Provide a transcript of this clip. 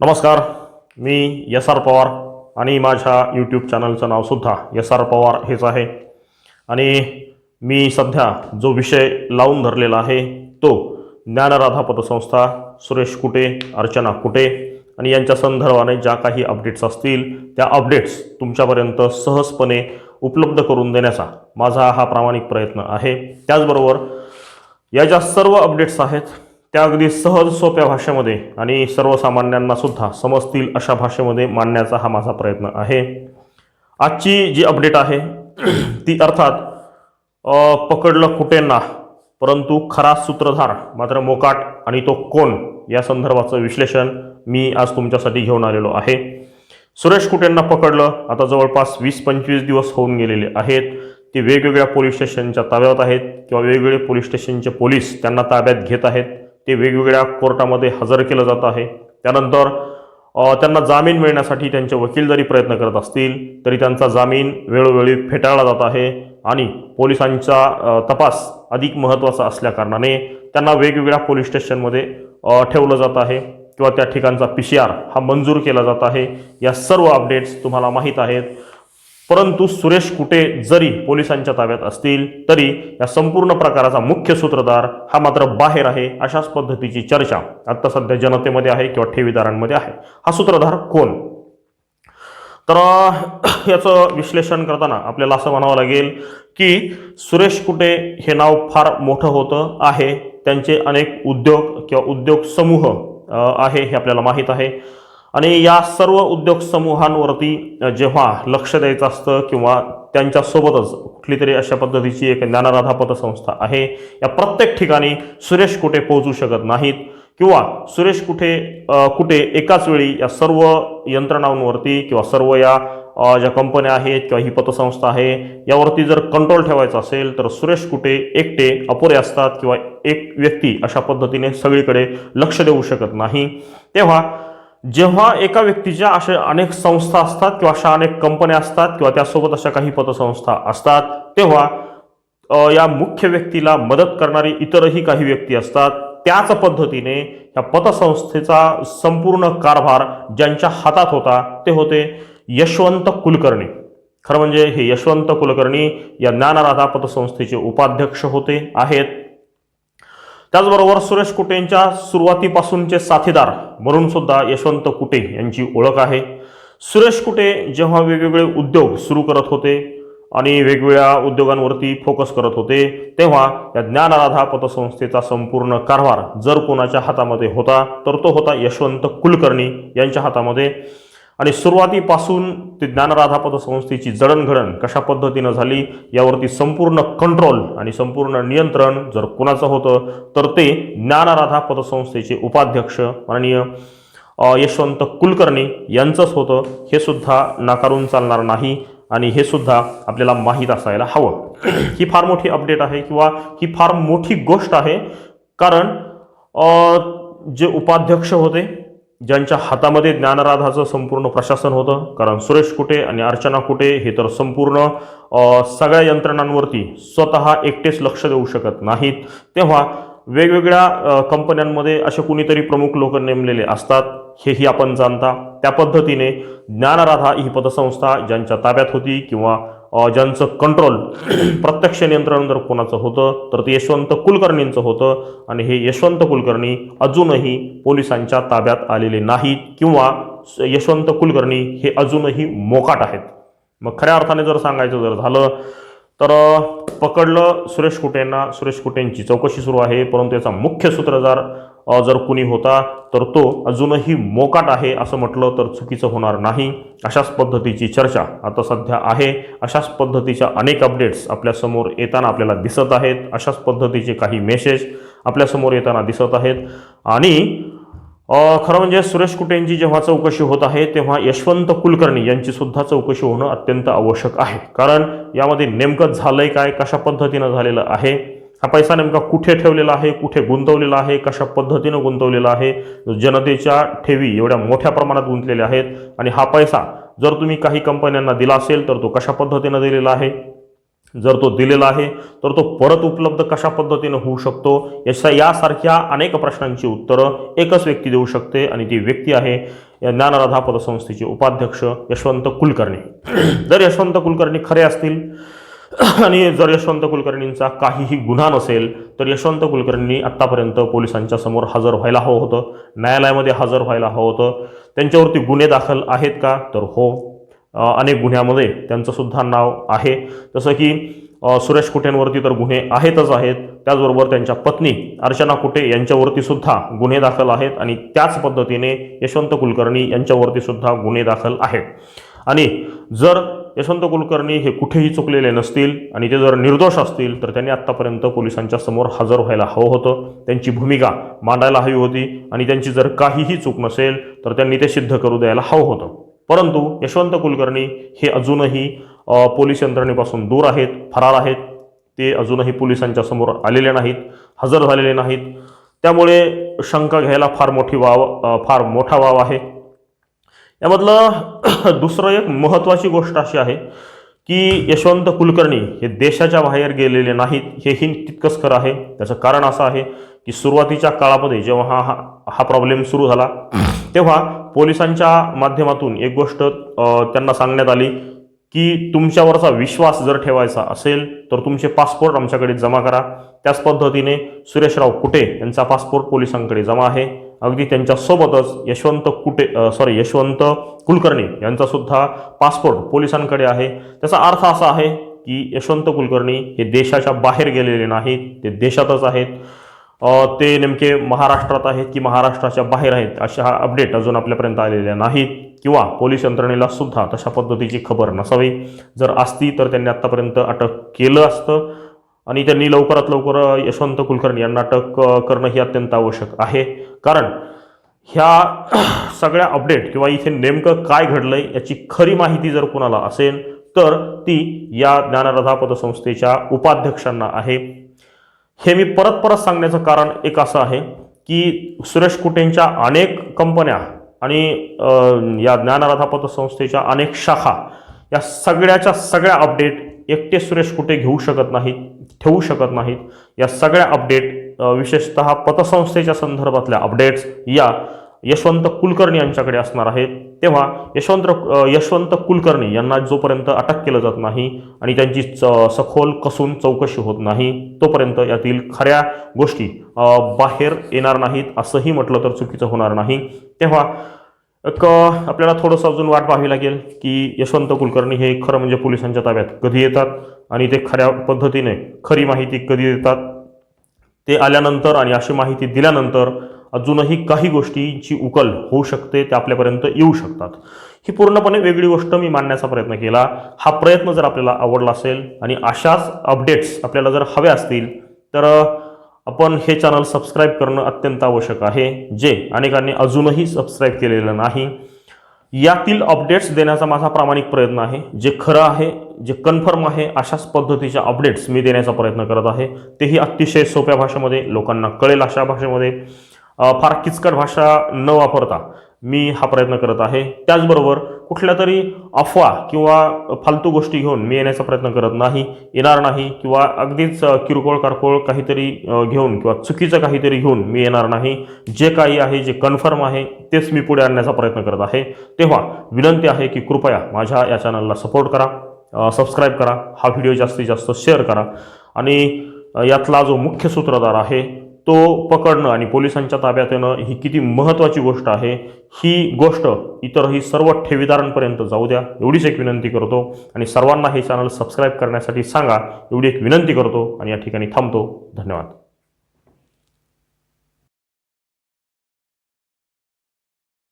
नमस्कार मी S R Pawar आणि माझ्या यूट्यूब चॅनलचं नावसुद्धा एस आर पवार हेच आहे. आणि मी सध्या जो विषय लावून धरलेला आहे तो ज्ञानराधा पतसंस्था सुरेश कुटे अर्चना कुटे आणि यांच्या संदर्भाने ज्या काही अपडेट्स असतील त्या अपडेट्स तुमच्यापर्यंत सहजपणे उपलब्ध करून देण्याचा माझा हा प्रामाणिक प्रयत्न आहे. त्याचबरोबर या ज्या सर्व अपडेट्स आहेत त्या अगदी सहज सोप्या भाषेमध्ये आणि सर्वसामान्यांना सुद्धा समजतील अशा भाषेमध्ये मांडण्याचा हा माझा प्रयत्न आहे. आजची जी अपडेट आहे ती अर्थात पकडलं कुटेंना परंतु खरा सूत्रधार मात्र मोकाट आणि तो कोण या संदर्भाचं विश्लेषण मी आज तुमच्यासाठी घेऊन आलेलो आहे. सुरेश कुटेंना पकडलं? आता जवळपास वीस पंचवीस दिवस होऊन गेलेले आहेत. ते वेगवेगळ्या पोलीस स्टेशनच्या ताब्यात आहेत किंवा वेगवेगळे पोलीस स्टेशनचे पोलीस त्यांना ताब्यात घेत आहेत. ते वेगवेगळ्या कोर्टामध्ये हजर केलं जात आहे. त्यानंतर त्यांना जामीन मिळण्यासाठी त्यांचे वकील जरी प्रयत्न करत असतील तरी त्यांचा जामीन वेळोवेळी फेटाळला जात आहे आणि पोलिसांचा तपास अधिक महत्त्वाचा असल्याकारणाने त्यांना वेगवेगळ्या पोलीस स्टेशनमध्ये ठेवलं जात आहे किंवा त्या ठिकाणचा पी सी आर हा मंजूर केला जात आहे. या सर्व अपडेट्स तुम्हाला माहीत आहेत. परंतु सुरेश कुटे जरी पोलिसांच्या ताब्यात असतील तरी या संपूर्ण प्रकाराचा मुख्य सूत्रधार हा मात्र बाहेर आहे अशाच पद्धतीची चर्चा आता सध्या जनतेमध्ये आहे किंवा ठेवीदारांमध्ये आहे. हा सूत्रधार कोण? तर याचं विश्लेषण करताना आपल्याला असं म्हणावं लागेल की सुरेश कुटे हे नाव फार मोठं होतं आहे. त्यांचे अनेक उद्योग किंवा उद्योग समूह आहे हे आपल्याला माहीत आहे. आणि या सर्व उद्योग समूहांवरती जेव्हा लक्ष द्यायचं असतं किंवा त्यांच्यासोबतच कुठली तरी अशा पद्धतीची एक ज्ञानराधा पतसंस्था आहे या प्रत्येक ठिकाणी सुरेश कुठे पोहोचू शकत नाहीत किंवा सुरेश कुठे कुठे एकाच वेळी या सर्व यंत्रणांवरती किंवा सर्व या ज्या कंपन्या आहेत किंवा ही पतसंस्था आहे यावरती जर कंट्रोल ठेवायचा असेल तर सुरेश कुठे एकटे अपुरे असतात किंवा एक व्यक्ती अशा पद्धतीने सगळीकडे लक्ष देऊ शकत नाही. तेव्हा जेव्हा एका व्यक्तीच्या अशा अनेक संस्था असतात किंवा अशा अनेक कंपन्या असतात किंवा त्यासोबत अशा काही पतसंस्था असतात तेव्हा या मुख्य व्यक्तीला मदत करणारी इतरही काही व्यक्ती असतात. त्याच पद्धतीने या पतसंस्थेचा संपूर्ण कारभार ज्यांच्या हातात होता ते होते यशवंत कुलकर्णी. खरं म्हणजे हे यशवंत कुलकर्णी या ज्ञानराधा पतसंस्थेचे उपाध्यक्ष होते आहेत. त्याचबरोबर सुरेश कुटेंच्या सुरुवातीपासूनचे साथीदार म्हणून सुद्धा यशवंत कुटे यांची ओळख आहे. सुरेश कुटे जेव्हा वेगवेगळे उद्योग सुरू करत होते आणि वेगवेगळ्या उद्योगांवरती फोकस करत होते तेव्हा या ज्ञानराधा पतसंस्थेचा संपूर्ण कारभार जर कोणाच्या हातामध्ये होता तर तो होता यशवंत कुलकर्णी यांच्या हातामध्ये. आणि सुरुवातीपासून ते ज्ञानराधा संस्थेची जडणघडण कशा पद्धतीनं झाली यावरती संपूर्ण कंट्रोल आणि संपूर्ण नियंत्रण जर कुणाचं होतं तर ते ज्ञानराधा पदसंस्थेचे उपाध्यक्ष माननीय यशवंत कुलकर्णी यांचंच होतं. हे सुद्धा नाकारून चालणार नाही आणि हे सुद्धा आपल्याला माहीत असायला हवं. ही फार मोठी अपडेट आहे किंवा ही फार मोठी गोष्ट आहे कारण जे उपाध्यक्ष होते ज्यांच्या हातामध्ये ज्ञानराधाचं संपूर्ण प्रशासन होतं कारण सुरेश कुटे आणि अर्चना कुटे हे तर संपूर्ण सगळ्या यंत्रणांवरती स्वतः एकटेच लक्ष देऊ शकत नाहीत. तेव्हा वेगवेगळ्या कंपन्यांमध्ये असे कुणीतरी प्रमुख लोक नेमलेले असतात. हेही आपण जाणता. त्या पद्धतीने ज्ञानराधा ही पतसंस्था ज्यांच्या ताब्यात होती किंवा ज्यांचं कंट्रोल प्रत्यक्ष नियंत्रण जर कोणाचं होतं तर ते यशवंत कुलकर्णींचं होतं. आणि हे यशवंत कुलकर्णी अजूनही पोलिसांच्या ताब्यात आलेले नाहीत किंवा यशवंत कुलकर्णी हे अजूनही मोकाट आहेत. मग खऱ्या अर्थाने जर सांगायचं जर झालं तर पकडलं सुरेश कुटेंना. सुरेश कुटेंची चौकशी सुरू आहे. परंतु याचा मुख्य सूत्रधार जर कुणी होता तर तो अजूनही मोकाट आहे असं म्हटलं तर चुकीचं होणार नाही. अशाच पद्धतीची चर्चा आता सध्या आहे. अशाच पद्धतीच्या अनेक अपडेट्स आपल्यासमोर येताना आपल्याला दिसत आहेत. अशाच पद्धतीचे काही मेसेज आपल्यासमोर येताना दिसत आहेत. आणि खरं म्हणजे सुरेश कुटेंची जेव्हा चौकशी होत आहे तेव्हा यशवंत कुलकर्णी यांची सुद्धा चौकशी होणं अत्यंत आवश्यक आहे. कारण यामध्ये नेमकं झालंय काय कशा पद्धतीनं झालेलं आहे हा पैसा नेमका कुठे ठेवलेला आहे कुठे गुंतवलेला आहे कशा पद्धतीनं गुंतवलेला आहे जनतेच्या ठेवी एवढ्या मोठ्या प्रमाणात गुंतलेल्या आहेत आणि हा पैसा जर तुम्ही काही कंपन्यांना दिला असेल तर तो कशा पद्धतीनं दिलेला आहे? जर तो दिलेला आहे तर तो परत उपलब्ध कशा पद्धतीनं होऊ शकतो? याच्या यासारख्या अनेक प्रश्नांची उत्तरं एकच व्यक्ती देऊ शकते आणि ती व्यक्ती आहे ज्ञानराधा पदसंस्थेचे उपाध्यक्ष यशवंत कुलकर्णी. जर यशवंत कुलकर्णी खरे असतील आणि जर यशवंत कुलकर्णींचा काहीही गुन्हा नसेल तर यशवंत कुलकर्णी आत्तापर्यंत पोलिसांच्या समोर हजर व्हायला हवं होतं. न्यायालयामध्ये हजर व्हायला हवं होतं. त्यांच्यावरती गुन्हे दाखल आहेत का? तर हो. अनेक गुन्ह्यामध्ये त्यांचंसुद्धा नाव आहे. जसं की सुरेश कुटेंवरती तर गुन्हे आहेतच आहेत. त्याचबरोबर त्यांच्या पत्नी अर्चना कुटे यांच्यावरती सुद्धा गुन्हे दाखल आहेत आणि त्याच पद्धतीने यशवंत कुलकर्णी यांच्यावरती सुद्धा गुन्हे दाखल आहेत. आणि जर यशवंत कुलकर्णी हे कुठेही चुकलेले नसतील आणि ते जर निर्दोष असतील तर त्यांनी आत्तापर्यंत पोलिसांच्या समोर हजर व्हायला हवं होतं. त्यांची भूमिका मांडायला हवी होती आणि त्यांची जर काहीही चूक नसेल तर त्यांनी ते सिद्ध करू द्यायला हवं होतं. परंतु यशवंत कुलकर्णी हे अजूनही पोलीस यंत्रणेपासून दूर आहेत फरार आहेत. ते अजूनही पोलिसांच्या समोर आलेले नाहीत हजर झालेले नाहीत. त्यामुळे शंका घ्यायला फार मोठी वाव फार मोठा वाव आहे. यामधलं दुसरं एक महत्त्वाची गोष्ट अशी आहे की यशवंत कुलकर्णी हे देशाच्या बाहेर गेलेले नाहीत हेही तितकंच खरं आहे. त्याचं कारण असं आहे की सुरुवातीच्या काळामध्ये जेव्हा हा हा हा प्रॉब्लेम सुरू झाला तेव्हा पोलिसांच्या माध्यमातून एक गोष्ट त्यांना सांगण्यात आली की तुमच्यावरचा विश्वास जर ठेवायचा असेल तर तुमचे पासपोर्ट आमच्याकडे जमा करा. त्याच पद्धतीने सुरेशराव कुटे यांचा पासपोर्ट पोलिसांकडे जमा आहे. अगदी त्यांच्यासोबतच यशवंत कुटे सॉरी यशवंत कुलकर्णी यांचासुद्धा पासपोर्ट पोलिसांकडे आहे. त्याचा अर्थ असा आहे की यशवंत कुलकर्णी हे देशाच्या बाहेर गेलेले नाहीत ते देशातच आहेत. ते नेमके महाराष्ट्रात आहेत की महाराष्ट्राच्या बाहेर आहेत अशा अपडेट अजून आपल्यापर्यंत आलेल्या नाहीत किंवा पोलीस यंत्रणेला सुद्धा तशा पद्धतीची खबर नसावी. जर असती तर त्यांनी आत्तापर्यंत अटक केलं असतं. आणि त्यांनी लवकरात लवकर यशवंत कुलकर्णी यांना अटक करणं ही अत्यंत आवश्यक आहे. कारण ह्या सगळ्या अपडेट किंवा इथे नेमकं काय घडलं आहे याची खरी माहिती जर कुणाला असेल तर ती या ज्ञानरथा पतसंस्थेच्या उपाध्यक्षांना आहे. हे मी परत परत सांगण्याचं कारण एक असं आहे की सुरेश कुटेंच्या अनेक कंपन्या आणि या ज्ञानरथा पतसंस्थेच्या अनेक शाखा या सगळ्याच्या सगळ्या अपडेट एकटे सुरेश कुठे घेऊ शकत नाहीत ठेवू शकत नाहीत. या सगळ्या अपडेट विशेषत विशेषतः पतसंस्थेच्या संदर्भातल्या अपडेट्स या यशवंत कुलकर्णी यांच्याकडे असणार आहेत. तेव्हा यशवंत यशवंत कुलकर्णी यांना जोपर्यंत अटक केलं जात नाही आणि त्यांची च- सखोल कसून चौकशी होत नाही तोपर्यंत यातील खऱ्या गोष्टी बाहेर येणार नाहीत असंही म्हटलं तर चुकीचं होणार नाही. तेव्हा एक आपल्याला थोडंसं अजून वाट पाहावी लागेल की यशवंत कुलकर्णी हे खरं म्हणजे पोलिसांच्या ताब्यात कधी येतात आणि ते खऱ्या पद्धतीने खरी माहिती कधी देतात? ते आल्यानंतर आणि अशी माहिती दिल्यानंतर अजूनही काही गोष्टींची उकल होऊ शकते ते आपल्यापर्यंत येऊ शकतात. ही पूर्णपणे वेगळी गोष्ट मी मांडण्याचा प्रयत्न केला. हा प्रयत्न जर आपल्याला आवडला असेल आणि अशाच अपडेट्स आपल्याला जर हव्या असतील तर आपण हे चॅनल सबस्क्राईब करणं अत्यंत आवश्यक आहे जे अनेकांनी अजूनही सबस्क्राईब केलेलं नाही. यातील अपडेट्स देण्याचा माझा प्रामाणिक प्रयत्न आहे. जे खरं आहे जे कन्फर्म आहे अशाच पद्धतीच्या अपडेट्स मी देण्याचा प्रयत्न करत आहे. तेही अतिशय सोप्या भाषेमध्ये लोकांना कळेल अशा भाषेमध्ये. फार किचकट भाषा न वापरता मी हा प्रयत्न करत आहे. त्याचबरोबर कुठल्या तरी अफवा किंवा फालतू गोष्टी घेऊन मी येण्याचा प्रयत्न करत नाही येणार नाही किंवा अगदीच किरकोळ कारकोळ काहीतरी घेऊन किंवा चुकीचं काहीतरी घेऊन मी येणार नाही. जे काही आहे जे कन्फर्म आहे तेच मी पुढे आणण्याचा प्रयत्न करत आहे. तेव्हा विनंती आहे की कृपया माझ्या या चॅनलला सपोर्ट करा सबस्क्राईब करा हा व्हिडिओ जास्तीत जास्त शेअर करा. आणि यातला जो मुख्य सूत्रधार आहे तो पकडणं आणि पोलिसांच्या ताब्यात येणं ही किती महत्त्वाची गोष्ट आहे ही गोष्ट इतरही सर्व ठेवीदारांपर्यंत जाऊ द्या. एवढीच एक विनंती करतो आणि सर्वांना हे चॅनल सबस्क्राईब करण्यासाठी सांगा. एवढी एक विनंती करतो आणि या ठिकाणी थांबतो. धन्यवाद.